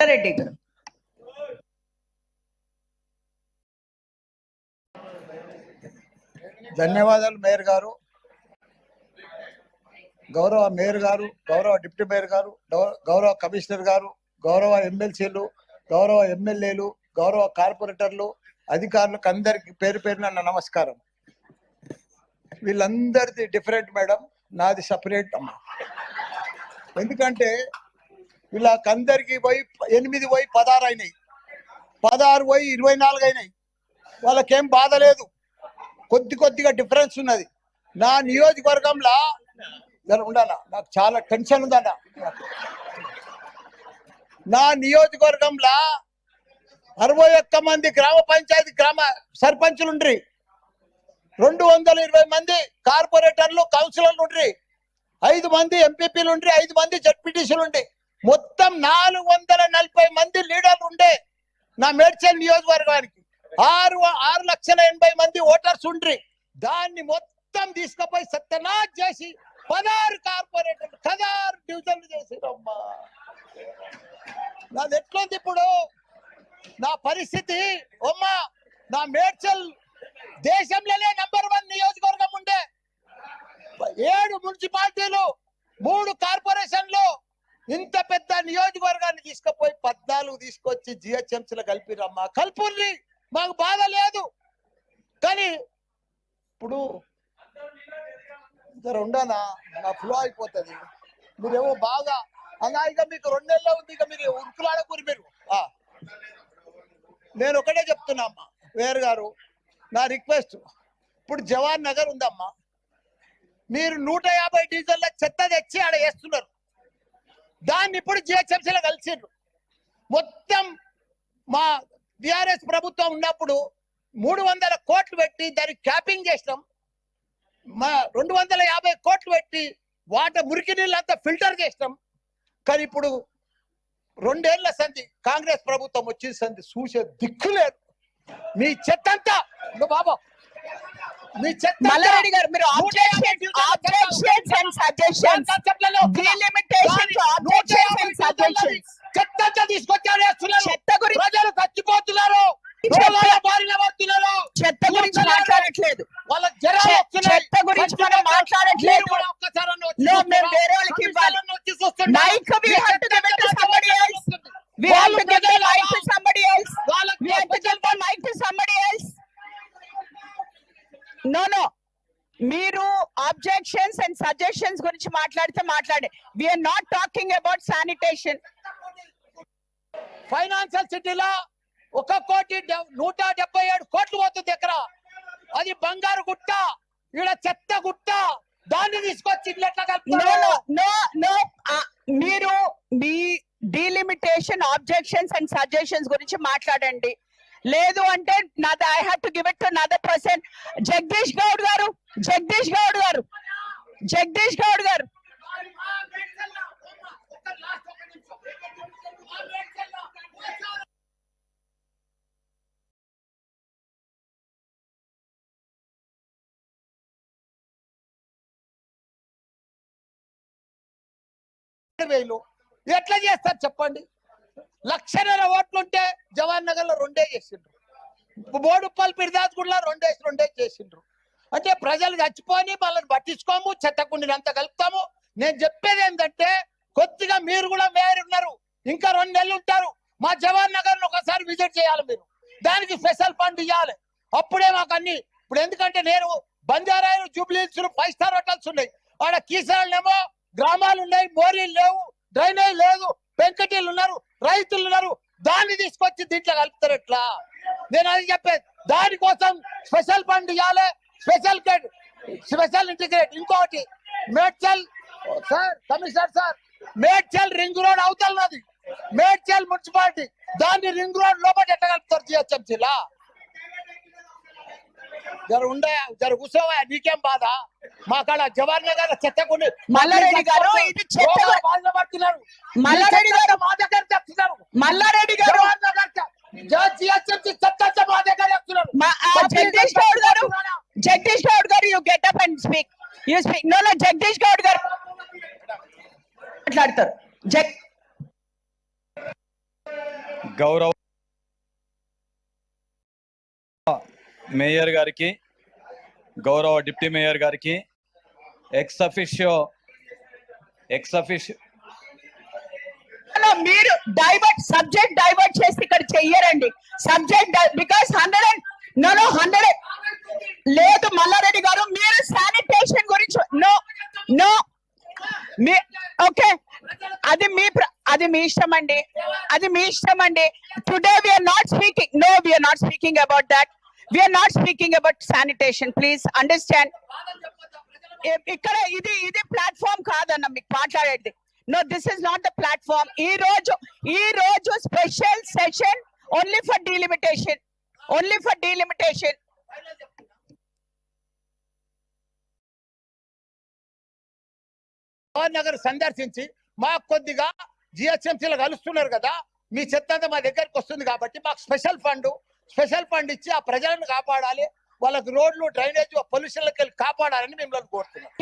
రెడ్డి గారు. ధన్యవాదాలు మేయర్ గారు. గౌరవ మేయర్ గారు గౌరవ డిప్యూటీ మేయర్ గారు గౌరవ కమిషనర్ గారు గౌరవ ఎమ్మెల్సీలు గౌరవ ఎమ్మెల్యేలు గౌరవ కార్పొరేటర్లు అధికారులకు అందరికి పేరు పేరున నా నమస్కారం. వీళ్ళందరిది డిఫరెంట్ మేడం నాది సపరేట్ అమ్మా. ఎందుకంటే వీళ్ళకందరికి పోయి ఎనిమిది పోయి పదహారు అయినాయి. పదహారు పోయి ఇరవై నాలుగు అయినాయి. వాళ్ళకేం బాధ లేదు. కొద్ది కొద్దిగా డిఫరెన్స్ ఉన్నది. నా నియోజకవర్గంలో ఉండాలా? నాకు చాలా టెన్షన్ ఉందన్న. నా నియోజకవర్గంలో అరవై ఒక్క మంది గ్రామ పంచాయతీ గ్రామ సర్పంచులు ఉండ్రి. రెండు వందల ఇరవై మంది కార్పొరేటర్లు కౌన్సిలర్లు ఉండ్రి. ఐదు మంది ఎంపీపీలు ఉండ్రి ఐదు మంది జడ్పీటీసీలు ఉండే మొత్తం నాలుగు వందల నలభై మంది లీడర్లు ఉండే నా మేడ్చల్ నియోజకవర్గానికి. ఆరు ఆరు లక్షల ఎనభై మంది ఓటర్స్ ఉండ్రి. దాన్ని మొత్తం తీసుకుపోయి సత్యనాథ్ చేసి పదహారు కార్పొరేటర్లు పదహారు డివిజన్లు చేసిరమ్మా నాది ఎట్లుంది ఇప్పుడు? నా పరిస్థితి అమ్మా నా మేడ్చల్ దేశంలోనే నంబర్ వన్ నియోజకవర్గం ఉండే. ఏడు మున్సిపాలిటీలు మూడు కార్పొరేషన్లు ఇంత పెద్ద నియోజకవర్గాన్ని తీసుకుపోయి పద్నాలుగు తీసుకొచ్చి జిహెచ్ఎంసీలో కలిపిరమ్మా. కల్పుల్ని మాకు బాధ లేదు. కానీ ఇప్పుడు ఇద్దరు ఉండనా నా ఫ్లో అయిపోతుంది. మీరేమో బాగా అన్నా ఇక మీకు రెండేళ్ళ ఉంది ఇక మీరు ఉరుకులాడకూరి మీరు. ఆ. నేను ఒకటే చెప్తున్నా అమ్మా వేరు గారు నా రిక్వెస్ట్. ఇప్పుడు జవాన్ నగర్ ఉందమ్మా. మీరు నూట యాభై డీజిల్ల చెత్త తెచ్చి ఆడ వేస్తున్నారు. దాన్ని ఇప్పుడు జిహెచ్ఎంసీలో కలిసిండ్రు. మొత్తం మా బిఆర్ఎస్ ప్రభుత్వం ఉన్నప్పుడు మూడు వందల కోట్లు పెట్టి దానికి క్యాపింగ్ చేసినాం. మా రెండు వందల యాభై కోట్లు పెట్టి వాటర్ మురికి నీళ్ళు అంతా ఫిల్టర్ చేసినాం. కానీ ఇప్పుడు రెండేళ్ళ సంధి కాంగ్రెస్ ప్రభుత్వం వచ్చిన సంధి చూసే దిక్కు లేదు. మీ చెత్తంతా. బాబా మల్లారెడ్డి గారు మీరు ఆబ్జెక్షన్స్ అండ్ సజెషన్స్. చెత్త తీసుకొచ్చారు గురించి ప్రజలు చచ్చిపోతున్నారు చెత్త- మాట్లాడట్లేదు. చెత్త గురించి మనం. మాట్లాడట్లేదు. మేము? వేరే వాళ్ళకి ఇవ్వాలి. కమిషనర్లను ఆబ్జెక్షన్స్ అండ్ సజెషన్స్ గురించి మాట్లాడితే మాట్లాడే. We're not talking about sanitation financial సిటీలో ఒక కోటి నూట డెబ్బై ఏడు కోట్లు పోతుంది ఎకర. అది బంగారు గుట్ట ఈడ చెత్త గుట్ట దాన్ని తీసుకొచ్చి మీరు మీ డీలిమిటేషన్ ఆబ్జెక్షన్స్ అండ్ సజెషన్స్ గురించి మాట్లాడండి. లేదు అంటే నాది I have to give it to another person Jagadish Goud garu Jagadish Goud గారు జగదీష్ గౌడ్ గారు. వేలు. ఎట్లా చేస్తారు చెప్పండి? లక్షన్నర ఓట్లుంటే జవహర్ నగర్లో రెండే చేసిండ్రు. బోడుప్పల్ పిరిదాస్ కూడా రెండేసి రెండే చేసిండ్రు. అంటే ప్రజలు చచ్చిపోని వాళ్ళని పట్టించుకోము చెత్తకుండిని అంత కలుపుతాము. నేను చెప్పేది ఏంటంటే కొద్దిగా మీరు కూడా మేయర్ ఉన్నారు. ఇంకా రెండు నెలలు ఉంటారు. మా జవహర్ నగర్ ఒకసారి విజిట్ చేయాలి మీరు. దానికి స్పెషల్ ఫండ్ ఇవ్వాలి అప్పుడే మాకు అన్ని ఇప్పుడు ఎందుకంటే నేను బంజారాయలు జూబ్లీస్ ఫైవ్ స్టార్ హోటల్స్ ఉన్నాయి. ఆడ కీసరాళ్ళేమో గ్రామాలు ఉన్నాయి మోరీలు లేవు డ్రైనేజ్ లేదు పెంకటీలు ఉన్నారు రైతులు ఉన్నారు దాన్ని దీంట్లో కలుపుతారు ఎట్లా? నేను అది చెప్పేది. దానికోసం స్పెషల్ ఫండ్ ఇవ్వాలి స్పెషల్ స్పెషల్ ఇంటిగ్రేట్ ఇంకోటి Medchal sir commissioner sir Medchal ring road అవతలన్నది Medchal municipality. దాన్ని రింగ్ రోడ్ లోపల ఎట్లా కలుపుతారు జిహెచ్ఎంసీలా? జర ఉండే జర కూర్చోవా? నీకేం బాధ? మా కాడ జవహర్ నగర్ చెత్తకుండి మల్లారెడ్డి గారు, ఇది చెత్త రోగాల బారిన పడుతున్నారు. మల్లారెడ్డి చెత్త గారు, మా దగ్గర తెస్తున్నారు మల్లారెడ్డి గారు చెత్త జగదీష్ గౌడ్ గారు జగదీష్ గౌడ్ గారు you get up and speak you speak no no Jagadish Goud గారు మాట్లాడతారు. జగ్ గౌరవ మేయర్ గారికి గౌరవ డిప్యూటీ మేయర్ గారికి ఎక్స్ అఫిషియో ఎక్స్ అఫిషియో మీరు డైవర్ట్ సబ్జెక్ట్ డైవర్ట్ చేసి ఇక్కడ చెయ్యరండి. Subject because hundred and no no hundred లేదు మల్లారెడ్డి గారు మీరు శానిటేషన్ గురించి నో నో మీ ఓకే అది మీ అది మీ ఇష్టం అండి. అది మీ ఇష్టం అండి. Today we're not speaking no we're not speaking about that we're not speaking about sanitation please understand ఇక్కడ ఇది ఇది ప్లాట్ఫామ్ కాదన్న మీకు మాట్లాడేది. No this is not the platform ఈ రోజు ఈ రోజు special session only for delimitation only for delimitation Nagar సందర్శించి మాకు కొద్దిగా జిహెచ్ఎంసీలో కలుస్తున్నారు కదా మీ చెత్త అంతా మా దగ్గరికి వస్తుంది కాబట్టి మాకు స్పెషల్ ఫండ్ స్పెషల్ ఫండ్ ఇచ్చి ఆ ప్రజలను కాపాడాలి. వాళ్ళకి రోడ్లు డ్రైనేజ్ పొల్యూషన్లకి వెళ్ళి కాపాడాలని మిమ్మల్ని కోరుతున్నాం.